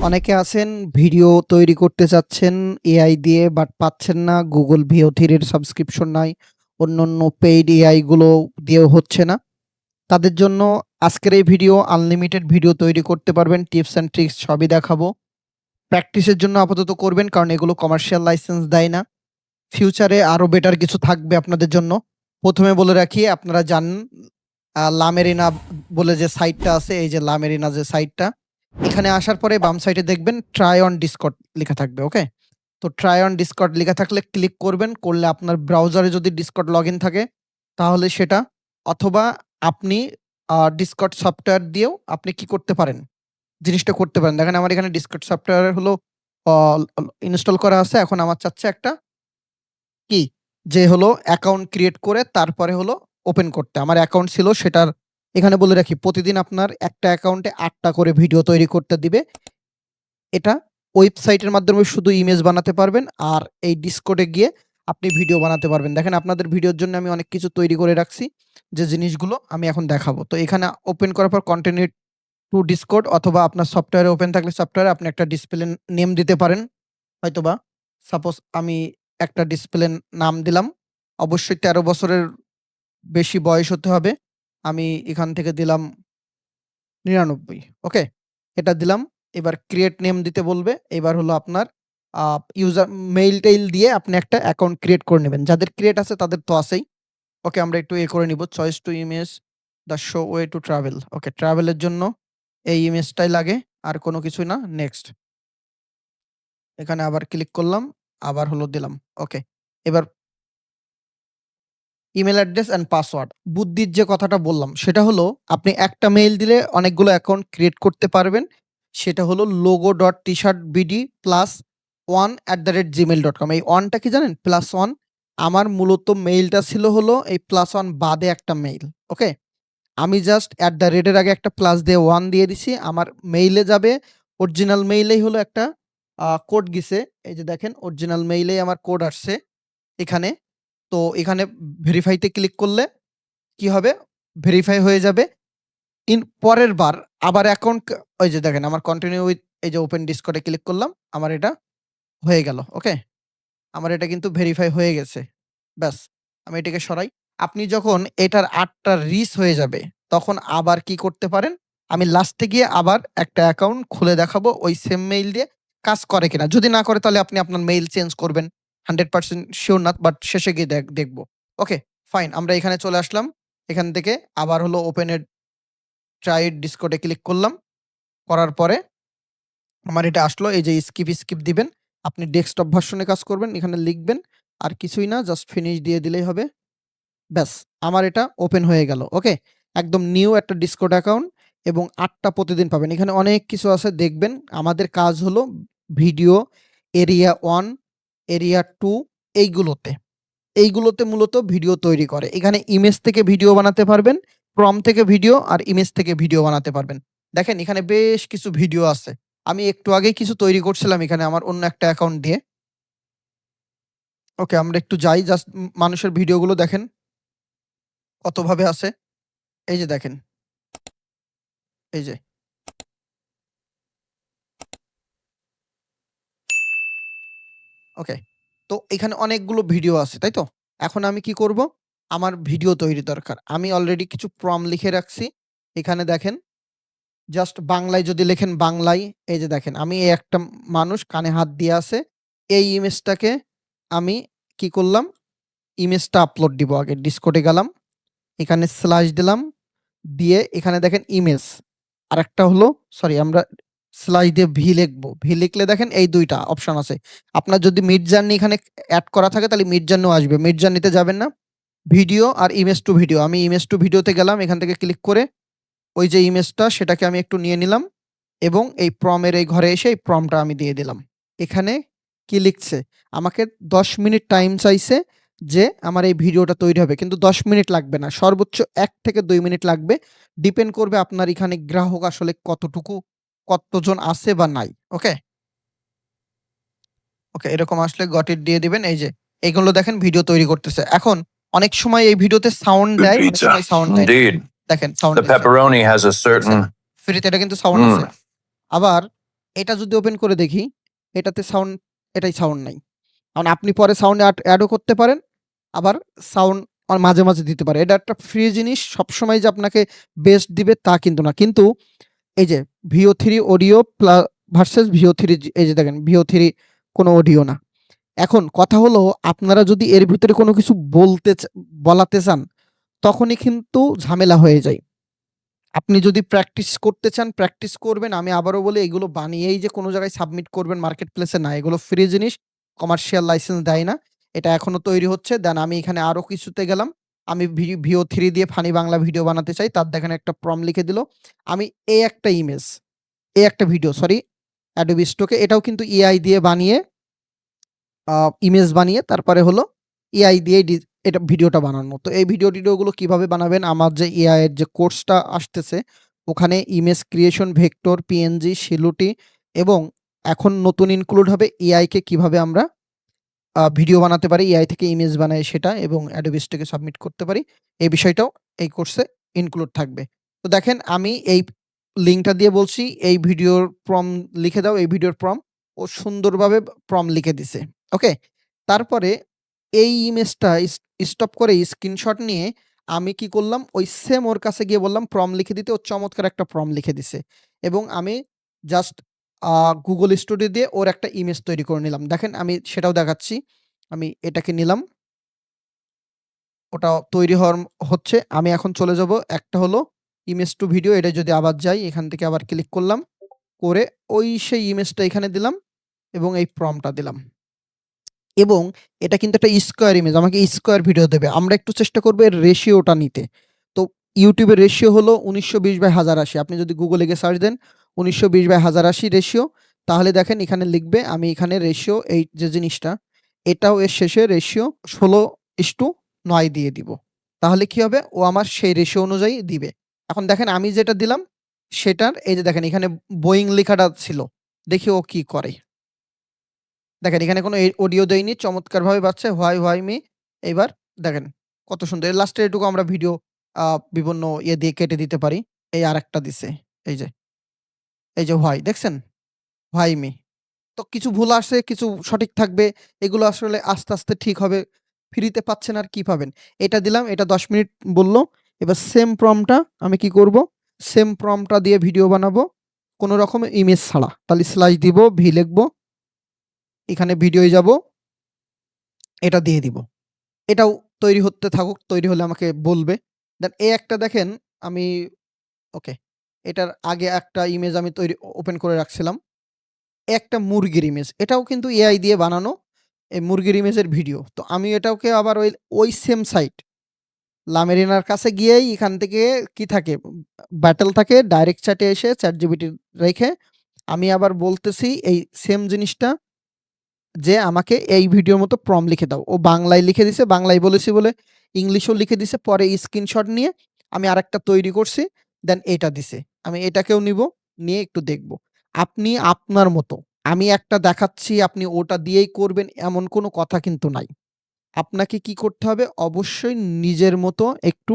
অনেকে আছেন ভিডিও তৈরি করতে চাচ্ছেন এআই দিয়ে বাট পাচ্ছেন না। গুগল ভিও থ্রির সাবস্ক্রিপশন নাই। অন্য অন্য পেইড এআইগুলো দিয়েও হচ্ছে না। তাদের জন্য আজকের এই ভিডিও আনলিমিটেড ভিডিও তৈরি করতে পারবেন। টিপস অ্যান্ড ট্রিক্স সবই দেখাবো। প্র্যাকটিসের জন্য আপাতত করবেন কারণ এগুলো কমার্শিয়াল লাইসেন্স দেয় না। ফিউচারে আরও বেটার কিছু থাকবে আপনাদের জন্য। প্রথমে বলে রাখি আপনারা আহ, লামেরিনা বলে যে সাইটটা আছে এই যে লামেরিনা যে সাইটটা এখানে আসার পরে বাম সাইডে দেখবেন ট্রাই অন ডিসকট লেখা থাকবে ওকে তো ট্রাই অন ডিসকট লেখা থাকলে ক্লিক করবেন, করলে আপনার ব্রাউজারে যদি ডিসকট লগ থাকে, তাহলে সেটা, অথবা আপনি ডিসকট সফটওয়্যার দিয়েও আপনি কি করতে পারেন? জিনিসটা করতে পারেন। দেখেন আমার এখানে ডিসকট সফটওয়্যার হলো ইনস্টল করা আছে। এখন আমার চাচ্ছে একটা কি? যে হলো অ্যাকাউন্ট ক্রিয়েট করে তারপরে হলো ওপেন করতে। আমার অ্যাকাউন্ট ছিল সেটার এখানে বলে রাখি, প্রতিদিন আপনার একটা অ্যাকাউন্টে আটটা করে ভিডিও তৈরি করতে দিবে। এটা ওয়েবসাইটের মাধ্যমে শুধু ইমেজ বানাতে পারবেন আর এই ডিসকোডে গিয়ে আপনি ভিডিও বানাতে পারবেন। দেখেন আপনাদের ভিডিওর জন্য আমি অনেক কিছু তৈরি করে রাখছি, যে জিনিসগুলো আমি এখন দেখাবো। তো এখানে ওপেন করার পর কন্টিনিউ টু ডিসকোড অথবা আপনার সফটওয়্যারে ওপেন থাকলে সফটওয়্যারে আপনি একটা ডিসপ্লে নেম দিতে পারেন। হয়তোবা সাপোজ আমি একটা ডিসপ্লে নাম দিলাম, অবশ্যই তেরো বছরের বেশি বয়স হতে হবে। আমি এখান থেকে দিলাম নিরানব্বই ওকে এটা দিলাম, এবার ক্রিয়েট নেম দিতে বলবে, এবার হলো আপনার ইউজার মেইল টেইল দিয়ে আপনি একটা অ্যাকাউন্ট ক্রিয়েট করে নেবেন। যাদের ক্রিয়েট আছে তাদের তো আছেই ওকে আমরা একটু এ করে নিব choice to image the show way to travel okay ট্রাভেলের জন্য এই ইমেজটাই লাগে, আর কোনো কিছুই না নেক্সট এখানে আবার ক্লিক করলাম, আবার হলো দিলাম ওকে এবার ইমেল অ্যাড্রেস অ্যান্ড পাসওয়ার্ড বুদ্ধির যে কথাটা বললাম, সেটা হলো আপনি একটা মেইল দিলে অনেকগুলো অ্যাকাউন্ট ক্রিয়েট করতে পারবেন। সেটা হলো logo dot T shirt BD plus one at the rate Gmail dot com এই ওয়ানটা কি জানেন? প্লাস ওয়ান আমার মূলত মেইলটা ছিল হলো এই প্লাস ওয়ান বাদে একটা মেইল ওকে আমি জাস্ট অ্যাট দ্য রেটের আগে একটা প্লাস দিয়ে ওয়ান দিয়ে দিছি। আমার মেইলে যাবে অরিজিনাল মেইলেই হলো একটা কোড গিছে। এই যে দেখেন অরিজিনাল মেইলেই আমার কোড আসছে। এখানে তো এখানে ভেরিফাইতে ক্লিক করলে কি হবে? ভেরিফাই হয়ে যাবে। ইন পরের বার আবার অ্যাকাউন্ট ওই যে দেখেন আমার কন্টিনিউ উইথ এই যে ওপেন ডিসকটে ক্লিক করলাম, আমার এটা হয়ে গেল ওকে আমার এটা কিন্তু ভেরিফাই হয়ে গেছে, ব্যাস, আমি এটাকে সরাই। আপনি যখন এটার আটটা রিস হয়ে যাবে, তখন আবার কি করতে পারেন? আমি লাস্টে গিয়ে আবার একটা অ্যাকাউন্ট খুলে দেখাবো, ওই সেম মেইল দিয়ে কাজ করে কিনা। যদি না করে তাহলে আপনি আপনার মেইল চেঞ্জ করবেন। হান্ড্রেড পার্সেন্ট শিওর না বাট শেষে গিয়ে দেখ, দেখব। ওকে ফাইন আমরা এখানে চলে আসলাম। এখান থেকে আবার হলো ওপেনের ট্রাই ডিসকোডে ক্লিক করলাম। করার পরে আমার এটা আসলো, এই যে স্কিপ স্কিপ দিবেন। আপনি ডেস্কটপ ভার্সনে কাজ করবেন, এখানে লিখবেন, আর কিছুই না জাস্ট ফিনিশ দিয়ে দিলেই হবে। ব্যাস, আমার এটা ওপেন হয়ে গেল। ওকে একদম নিউ একটা ডিসকোড অ্যাকাউন্ট এবং আটটা প্রতিদিন পাবেন। এখানে অনেক কিছু আছে, দেখবেন। আমাদের কাজ হলো video area one area two এইগুলোতে। এইগুলোতে মূলত ভিডিও তৈরি করে। এখানে ইমেজ থেকে ভিডিও বানাতে পারবেন প্রম থেকে ভিডিও আর ইমেজ থেকে ভিডিও বানাতে পারবেন। দেখেন, এখানে বেশ কিছু ভিডিও আছে। আমি একটু আগেই কিছু তৈরি করছিলাম এখানে আমার অন্য একটা অ্যাকাউন্ট দিয়ে। ওকে আমরা একটু যাই জাস্ট মানুষের ভিডিওগুলো দেখেন। কতভাবে আছে? এই যে দেখেন। এই যে। ওকে তো এখানে অনেকগুলো ভিডিও আছে, তাই তো? এখন আমি কি করব? আমার ভিডিও তৈরি দরকার। আমি অলরেডি কিছু প্রম লিখে রাখছি। এখানে দেখেন জাস্ট বাংলায় যদি লেখেন বাংলায়, এই যে দেখেন, আমি এই একটা মানুষ, কানে হাত দিয়ে আছে, এই ইমেজটাকে আমি কি করলাম? ইমেজটা আপলোড দিব আগে ডিসকোডে গেলাম, এখানে স্ল্যাশ দিলাম, দিয়ে এখানে দেখেন ইমেজ আর একটা হলো সরি আমরা স্ল্যাশ দিয়ে ভি লিখব। ভি লিখলে দেখেন এই দুইটা অপশন আছে। আপনার যদি মিড জার্নি এখানে অ্যাড করা থাকে, তাহলে মিড জার্নিও আসবে। মিড জার্নিতে যাবেন না। ভিডিও আর ইমেজ টু ভিডিও। আমি ইমেজ টু ভিডিওতে গেলাম, এখান থেকে ক্লিক করে ওই যে ইমেজটা, সেটাকে আমি একটু নিয়ে নিলাম এবং এই প্রমের এই ঘরে এসে এই প্রমটা আমি দিয়ে দিলাম। এখানে কি লিখছে? আমাকে দশ মিনিট টাইম চাইছে যে আমার এই ভিডিওটা তৈরি হবে। কিন্তু দশ মিনিট লাগবে না। সর্বোচ্চ এক থেকে দুই মিনিট লাগবে। ডিপেন্ড করবে আপনার এখানে গ্রাহক আসলে কতটুকু কতজন আছে বা নাই ওকে ওকে এরকম আসলে গটিট দিয়ে দিবেন এই যে এইগুলো দেখেন ভিডিও তৈরি করতেছে এখন অনেক সময় এই ভিডিওতে সাউন্ড দেয় অনেক সময় সাউন্ড দেয় দেখেন sound The pepperoni has a certain. ফ্রিতে এটা কিন্তু সাউন্ড Mm. আছে আবার এটা যদি ওপেন করে দেখি, এটাতে সাউন্ড এটাই সাউন্ড নাই। কারণ আপনি পরে সাউন্ড অ্যাডও করতে পারেন। আবার সাউন্ড আ মাঝে, মাঝে দিতে পারে। এটা একটা ফ্রি জিনিস। সবসময় যে আপনাকে বেস্ট দিবে তা কিন্তু না। কিন্তু এই যে ভিও থ্রি অডিও প্লা ভার্সেস ভিও 3 জি এই যে দেখেন ভিও থ্রি কোনো অডিও না। এখন কথা হলো আপনারা যদি এর ভিতরে কোনো কিছু বলতে বলাতে চান, তখনই কিন্তু ঝামেলা হয়ে যায়। আপনি যদি প্র্যাকটিস করতে চান, প্র্যাকটিস করবেন। আমি আবারও বলি এগুলো বানিয়েই যে কোনো জায়গায় সাবমিট করবেন মার্কেট প্লেসে না। এগুলো ফ্রি জিনিস। কমার্শিয়াল লাইসেন্স দেয় না। এটা এখনও তৈরি হচ্ছে। দেন আমি এখানে আরও কিছুতে গেলাম। আমি ভিও থ্রি দিয়ে ফানি বাংলা ভিডিও বানাতে চাই। তার দেখেন একটা প্রম্পট লিখে দিল। আমি এই একটা ইমেজ, এই একটা ভিডিও সরি Stock এ এটাও কিন্তু এআই দিয়ে বানিয়ে ইমেজ বানিয়ে তারপরে হলো এআই দিয়েই ডি এটা ভিডিওটা বানানো। তো এই ভিডিও টিডিওগুলো কীভাবে বানাবেন আমার যে এআই এর যে কোর্সটা আসতেছে ওখানে image creation, vector, PNG, silhouette এবং এখন নতুন ইনক্লুড হবে এআইকে কীভাবে আমরা ভিডিও বানাতে পারি, এআই থেকে ইমেজ বানাই সেটা এবং Stock সাবমিট করতে পারি। এই বিষয়টাও এই কোর্সে ইনক্লুড থাকবে। তো দেখেন আমি এই লিঙ্কটা দিয়ে বলছি এই ভিডিওর প্রম্পট লিখে দাও, এই ভিডিওর প্রম্পট ও সুন্দরভাবে প্রম্পট লিখে দিছে। ওকে? তারপরে এই ইমেজটা স্টপ করে স্ক্রিনশট নিয়ে আমি কি করলাম ওই সেম ওর কাছে গিয়ে বললাম প্রম্পট লিখে দিতে। ও চমৎকার একটা প্রম্পট লিখে দিছে। এবং আমি জাস্ট Google Studio দিয়ে ওর একটা ইমেজ তৈরি করে নিলাম। দেখেন আমি সেটাও দেখাচ্ছি। আমি এটাকে নিলাম। ওটা তৈরি হওয়ার হচ্ছে। আমি এখন চলে যাব একটা হলো ইমেজ টু ভিডিও এটা যদি আবার যাই, এখান থেকে আবার ক্লিক করলাম। করে ওই সেই ইমেজটা এখানে দিলাম এবং এই প্রম্পটটা দিলাম। এবং এটা কিন্তু একটা স্কোয়ার ইমেজ আমাকে স্কোয়ার ভিডিও দেবে। আমরা একটু চেষ্টা করব এর রেশিওটা নিতে। তো এর রেশিও হলো 1920/1080 আপনি যদি গুগলে গিয়ে সার্চ দেন 1920/1080 রেশিও তাহলে দেখেন এখানে লিখবে আমি এখানে রেশিও এই যে জিনিসটা এটাও এর শেষে রেশিও 16:9 দিয়ে দিব। তাহলে কি হবে? ও আমার সেই রেশিও অনুযায়ী দিবে। এখন দেখেন আমি যেটা দিলাম সেটার এই যে দেখেন এখানে বোয়িং লেখাটা ছিল। দেখি ও কি করে। দেখেন এখানে কোনো অডিও দেয়নি। চমৎকারভাবে বাজছে হোয়াই, হোয়াই মি এইবার দেখেন কত সুন্দর। লাস্টের এটুকু আমরা ভিডিও বিভিন্ন ইয়ে দিয়ে কেটে দিতে পারি। এই আর একটা দিছে। এই যে। এই যে হোয়াই দেখছেন? Why me. তো কিছু ভুল আসে, কিছু সঠিক থাকবে। এগুলো আসলে আস্তে, আস্তে ঠিক হবে। ফ্রিতে পাচ্ছেন আর কি পাবেন? এটা দিলাম, এটা ১০ মিনিট বলল। এবার সেম প্রম্পটটা আমি কি করব? সেম প্রম্পটটা দিয়ে ভিডিও বানাবো। কোনো রকম ইমেজ ছাড়া। তাহলে স্ল্যাশ দিব, ভি লিখব। এখানে ভিডিওয় যাব। এটা দিয়ে দিব। এটাও তৈরি হতে থাকুক। তৈরি হলে আমাকে বলবে। দেন এই একটা দেখেন আমি ওকে। এটার আগে একটা ইমেজ আমি তৈরি ওপেন করে রাখছিলাম। একটা মুরগির ইমেজ। এটাও কিন্তু এআই দিয়ে বানানো। এই মুরগির ইমেজের ভিডিও। তো আমি এটাকে আবার ওই ওই সেম সাইট লামেরিনার কাছে গিয়েই এখান থেকে কি থাকে ব্যাটেল থাকে ডাইরেক্ট চ্যাটে এসে চ্যাট জিবিটি রেখে আমি আবার বলতেছি এই সেম জিনিসটা যে আমাকে এই ভিডিওর মতো প্রম্পট লিখে দাও। ও বাংলায় লিখে দিছে। বাংলায় বলেছি বলে ইংলিশেও লিখে দিছে। পরে স্ক্রিনশট নিয়ে আমি আরেকটা তৈরি করছি। দেন এটা দিছে। আমি এটাকেও নিব। নিয়ে একটু দেখব। আপনি আপনার মতো। আমি একটা দেখাচ্ছি, আপনি ওটা দিয়েই করবেন, এমন কোনো কথা কিন্তু নাই। আপনাকে কি করতে হবে? অবশ্যই নিজের মতো একটু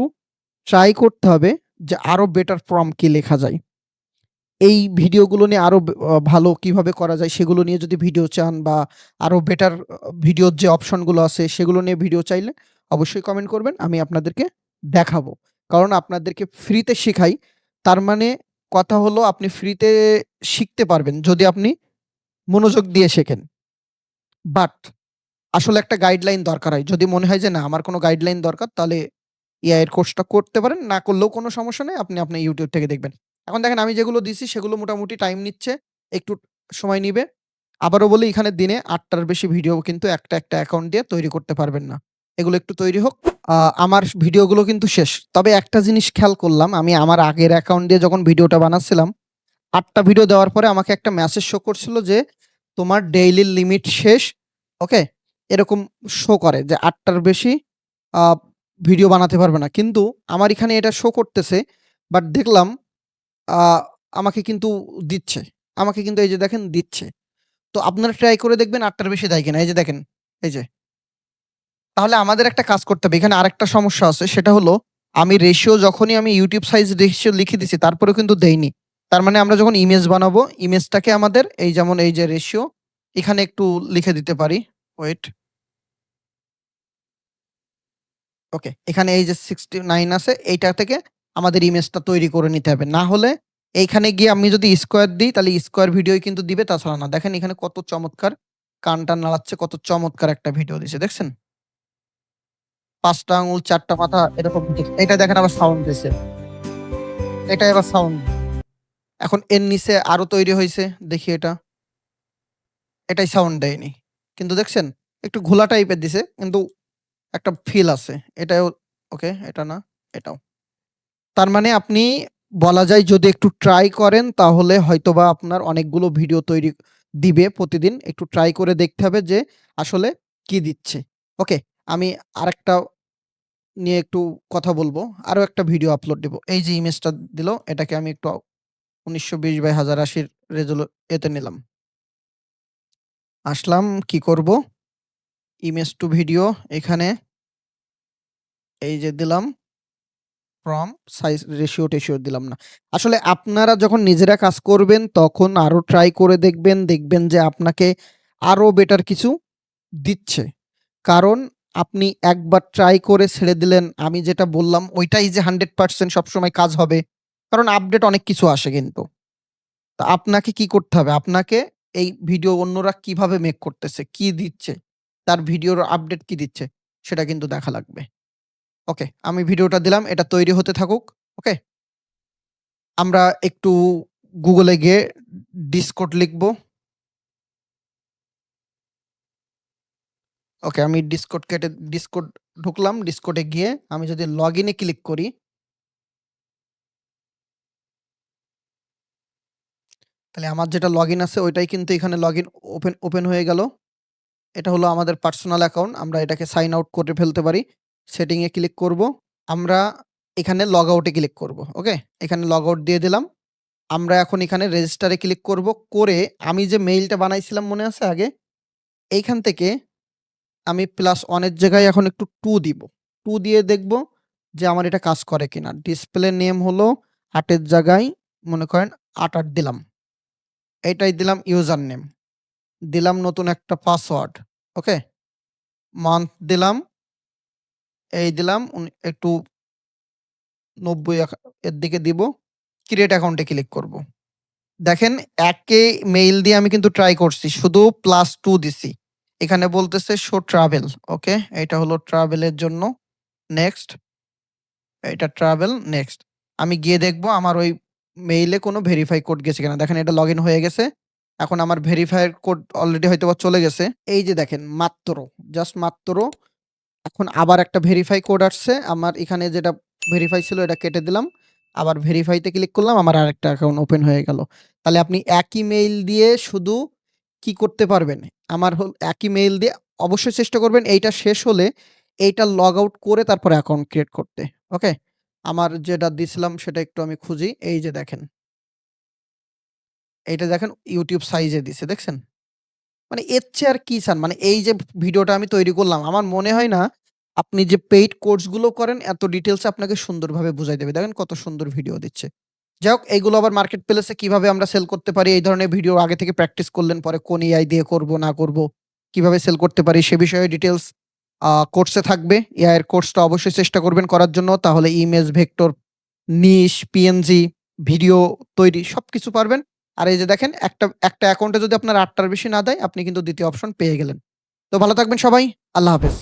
ট্রাই করতে হবে যে আরও বেটার ফর্ম কি লেখা যায়। এই ভিডিওগুলো নিয়ে আরও ভালো কীভাবে করা যায়, সেগুলো নিয়ে যদি ভিডিও চান বা আরও বেটার ভিডিওর যে অপশনগুলো আছে, সেগুলো নিয়ে ভিডিও চাইলে অবশ্যই কমেন্ট করবেন। আমি আপনাদেরকে দেখাবো। কারণ আপনাদেরকে ফ্রিতে শিখাই। তার মানে কথা হলো আপনি ফ্রিতে শিখতে পারবেন যদি আপনি মনোযোগ দিয়ে শেখেন। বাট আসলে একটা গাইডলাইন দরকার হয়। যদি মনে হয় যে না আমার কোনো গাইডলাইন দরকার তাহলে এআই এর কোর্সটা করতে পারেন। না করলেও কোনো সমস্যা নেই। আপনি আপনার ইউটিউব থেকে দেখবেন। এখন দেখেন আমি যেগুলো দিছি সেগুলো মোটামুটি টাইম নিচ্ছে। একটু সময় নিবে। আবারও বলি এখানে দিনে আটটার বেশি ভিডিও কিন্তু একটা, একটা অ্যাকাউন্ট দিয়ে তৈরি করতে পারবেন না। এগুলো একটু তৈরি হোক। আমার ভিডিওগুলো কিন্তু শেষ। তবে একটা জিনিস খেয়াল করলাম, আমি আমার আগের অ্যাকাউন্ট দিয়ে যখন ভিডিওটা বানাচ্ছিলাম, আটটা ভিডিও দেওয়ার পরে আমাকে একটা মেসেজ শো করছিল যে, তোমার ডেইলি লিমিট শেষ। ওকে? এরকম শো করে যে, আটটার বেশি ভিডিও বানাতে পারবে না। কিন্তু আমার এখানে এটা শো করতেছে। বাট দেখলাম আমাকে কিন্তু দিচ্ছে। আমাকে কিন্তু এই যে দেখেন, দিচ্ছে। তো আপনারা ট্রাই করে দেখবেন আটটার বেশি দেয় কিনা। এই যে দেখেন। এই যে। তাহলে আমাদের একটা কাজ করতে হবে। এখানে আরেকটা সমস্যা আছে, সেটা হলো আমি রেশিও যখনই আমি ইউটিউব সাইজ রেশিও লিখে দিছি, তারপরেও কিন্তু দেয়নি। তার মানে আমরা যখন ইমেজ বানাবো ইমেজটাকে আমাদের এই যেমন এই যে রেশিও এখানে একটু লিখে দিতে পারি। ওয়েট ওকে এখানে এই যে সিক্সটি নাইন আছে, এইটা থেকে আমাদের ইমেজটা তৈরি করে নিতে হবে। না হলে এইখানে গিয়ে আমি যদি স্কোয়ার দিই, তাহলে স্কোয়ার ভিডিওই কিন্তু দিবে, তাছাড়া না। দেখেন এখানে কত চমৎকার, কানটা নাড়াচ্ছে, কত চমৎকার একটা ভিডিও দিছে, দেখছেন? পাঁচটা আঙুল, চারটা মাথা, এরকম। এটা দেখেন আবার সাউন্ড দিছে। এটা এবার সাউন্ড এখন এর নিচে আরও তৈরি হয়েছে, দেখি এটা। এটাই সাউন্ড দেয়নি। কিন্তু দেখছেন, একটু ঘোলা টাইপের দিছে, কিন্তু একটা ফিল আছে। এটাও ওকে এটা না, এটাও। তার মানে আপনি, বলা যায় যদি একটু ট্রাই করেন, তাহলে হয়তোবা আপনার অনেকগুলো ভিডিও তৈরি দিবে প্রতিদিন। একটু ট্রাই করে দেখতে হবে যে, আসলে কি দিচ্ছে। ওকে আমি আরেকটা নিয়ে একটু কথা বলব। আরও একটা ভিডিও আপলোড দেবো। এই যে ইমেজটা দিল, এটাকে আমি একটু উনিশশো বিশ বাই হাজার আশির রেজল এতে নিলাম। আসলাম, কি করব? ইমেজ টু ভিডিও এখানে এই যে দিলাম। ফ্রম সাইজ রেশিও টেশিও দিলাম না। আসলে আপনারা যখন নিজেরা কাজ করবেন, তখন আরও ট্রাই করে দেখবেন দেখবেন যে আপনাকে আরও বেটার কিছু দিচ্ছে। কারণ আপনি একবার ট্রাই করে ছেড়ে দিলেন, আমি যেটা বললাম, ওইটাই যে হান্ড্রেড পার্সেন্ট সবসময় কাজ হবে। কারণ আপডেট অনেক কিছু আসে কিন্তু। তা আপনাকে কি করতে হবে? আপনাকে এই ভিডিও অন্যরা কীভাবে মেক করতেছে, কি দিচ্ছে, তার ভিডিওর আপডেট কি দিচ্ছে, সেটা কিন্তু দেখা লাগবে। ওকে আমি ভিডিওটা দিলাম, এটা তৈরি হতে থাকুক ওকে আমরা একটু গুগলে গিয়ে ডিসকোড লিখব। ওকে, আমি ডিসকোড কেটে ডিসকোড ঢুকলাম ডিসকোডে গিয়ে আমি যদি লগ ইনে ক্লিক করি তাহলে আমার যেটা লগ ইন আছে ওইটাই কিন্তু এখানে লগ ইন ওপেন ওপেন হয়ে গেল। এটা হলো আমাদের পার্সোনাল অ্যাকাউন্ট আমরা এটাকে সাইন আউট করে ফেলতে পারি। সেটিংয়ে ক্লিক করব, আমরা এখানে লগ আউটে ক্লিক করব, ওকে? এখানে লগ আউট দিয়ে দিলাম। আমরা এখন এখানে রেজিস্টারে ক্লিক করব, করে আমি যে মেইলটা বানাইছিলাম মনে আছে আগে? এইখান থেকে আমি প্লাস ওয়ানের জায়গায় এখন একটু টু দিব। টু দিয়ে দেখব যে আমার এটা কাজ করে কিনা। ডিসপ্লে নেম হলো আটের জায়গায় মনে করেন আট আট দিলাম। এটাই দিলাম ইউজার নেম দিলাম নতুন একটা পাসওয়ার্ড ওকে মান্থ দিলাম, এই দিলাম একটু নব্বই এর দিকে দিব ক্রিয়েট অ্যাকাউন্টে ক্লিক করব। দেখেন, একে মেইল দিয়ে আমি কিন্তু ট্রাই করছি, শুধু প্লাস টু দিছি। এখানে বলতেছে, শো ট্রাভেল ওকে? এটা হলো ট্রাভেলের জন্য নেক্সট। এটা ট্রাভেল নেক্সট। আমি গিয়ে দেখব, আমার ওই মেইলে কোনো ভেরিফাই কোড গেছে কিনা। দেখেন, এটা লগ হয়ে গেছে। এখন আমার ভেরিফাই কোড অলরেডি হয়তো চলে গেছে। এই যে দেখেন, মাত্র, জাস্ট মাত্র। এখন আবার একটা ভেরিফাই কোড আসছে। আমার এখানে যেটা ভেরিফাই ছিল, এটা কেটে দিলাম। আবার ভেরিফাইতে ক্লিক করলাম, আমার আরেকটা অ্যাকাউন্ট ওপেন হয়ে গেল। তাহলে আপনি একই মেইল দিয়ে শুধু কি করতে পারবেন? আমার হল একই মেইল দিয়ে অবশ্যই চেষ্টা করবেন এইটা শেষ হলে এইটা লগ আউট করে তারপরে অ্যাকাউন্ট ক্রিয়েট করতে ওকে আমার যেটা দিছিলাম সেটা একটু আমি খুঁজি, এই যে দেখেন। এইটা দেখেন ইউটিউব সাইজে দিছে, দেখছেন? মানে এর চেয়ে আর কি চান? মানে এই যে ভিডিওটা আমি তৈরি করলাম, আমার মনে হয় না আপনি যে পেইড কোর্সগুলো করেন এত ডিটেলস আপনাকে সুন্দরভাবে বুঝাই দেবে। দেখেন কত সুন্দর ভিডিও দিচ্ছে। যাই হোক এইগুলো আবার মার্কেট প্লেসে কীভাবে আমরা সেল করতে পারি, এই ধরনের ভিডিও আগে থেকে প্র্যাকটিস করলেন, পরে কোন এআই দিয়ে করব, না করব, কীভাবে সেল করতে পারি, সে বিষয়ে ডিটেলস কোর্সে থাকবে। এআই এর কোর্সটা অবশ্যই চেষ্টা করবেন করার জন্য, তাহলে image vector niche PNG video তৈরি সব কিছু পারবেন। আর এই যে দেখেন, একটা একটা অ্যাকাউন্টে যদি আপনার আটটার বেশি না দেয়, আপনি কিন্তু দ্বিতীয় অপশন পেয়ে গেলেন। তো ভালো থাকবেন সবাই, আল্লাহ হাফেজ।